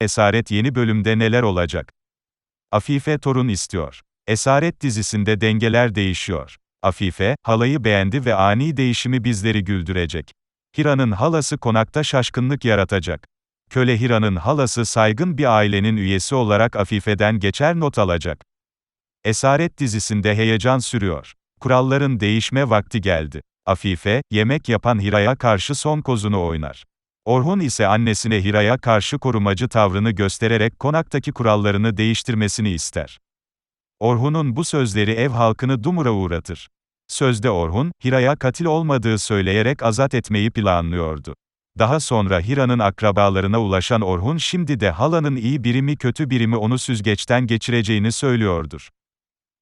Esaret yeni bölümde neler olacak? Afife torun istiyor. Esaret dizisinde dengeler değişiyor. Afife, halayı beğendi ve ani değişimi bizleri güldürecek. Hira'nın halası konakta şaşkınlık yaratacak. Köle Hira'nın halası saygın bir ailenin üyesi olarak Afife'den geçer not alacak. Esaret dizisinde heyecan sürüyor. Kuralların değişme vakti geldi. Afife, yemek yapan Hira'ya karşı son kozunu oynar. Orhun ise annesine Hira'ya karşı korumacı tavrını göstererek konaktaki kurallarını değiştirmesini ister. Orhun'un bu sözleri ev halkını dumura uğratır. Sözde Orhun, Hira'ya katil olmadığı söyleyerek azat etmeyi planlıyordu. Daha sonra Hira'nın akrabalarına ulaşan Orhun şimdi de halanın iyi birimi kötü birimi onu süzgeçten geçireceğini söylüyordur.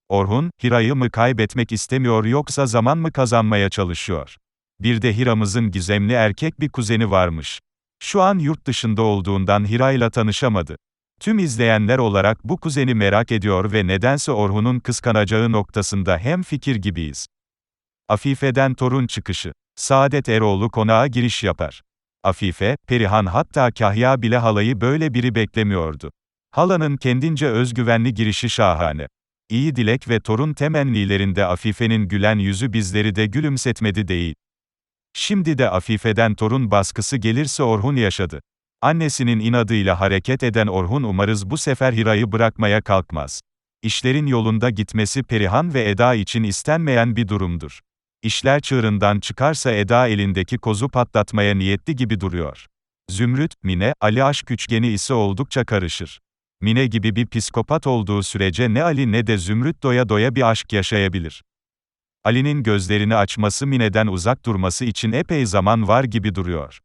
Orhun, Hira'yı mı kaybetmek istemiyor yoksa zaman mı kazanmaya çalışıyor? Bir de Hira'mızın gizemli erkek bir kuzeni varmış. Şu an yurt dışında olduğundan Hira'yla tanışamadı. Tüm izleyenler olarak bu kuzeni merak ediyor ve nedense Orhun'un kıskanacağı noktasında hem fikir gibiyiz. Afife'den torun çıkışı. Saadet Eroğlu konağa giriş yapar. Afife, Perihan hatta Kahya bile halayı böyle biri beklemiyordu. Halanın kendince özgüvenli girişi şahane. İyi dilek ve torun temennilerinde Afife'nin gülen yüzü bizleri de gülümsetmedi değil. Şimdi de Afife'den torun baskısı gelirse Orhun yaşadı. Annesinin inadıyla hareket eden Orhun umarız bu sefer Hira'yı bırakmaya kalkmaz. İşlerin yolunda gitmesi Perihan ve Eda için istenmeyen bir durumdur. İşler çığırından çıkarsa Eda elindeki kozu patlatmaya niyetli gibi duruyor. Zümrüt, Mine, Ali aşk üçgeni ise oldukça karışır. Mine gibi bir psikopat olduğu sürece ne Ali ne de Zümrüt doya doya bir aşk yaşayabilir. Ali'nin gözlerini açması Mine'den uzak durması için epey zaman var gibi duruyor.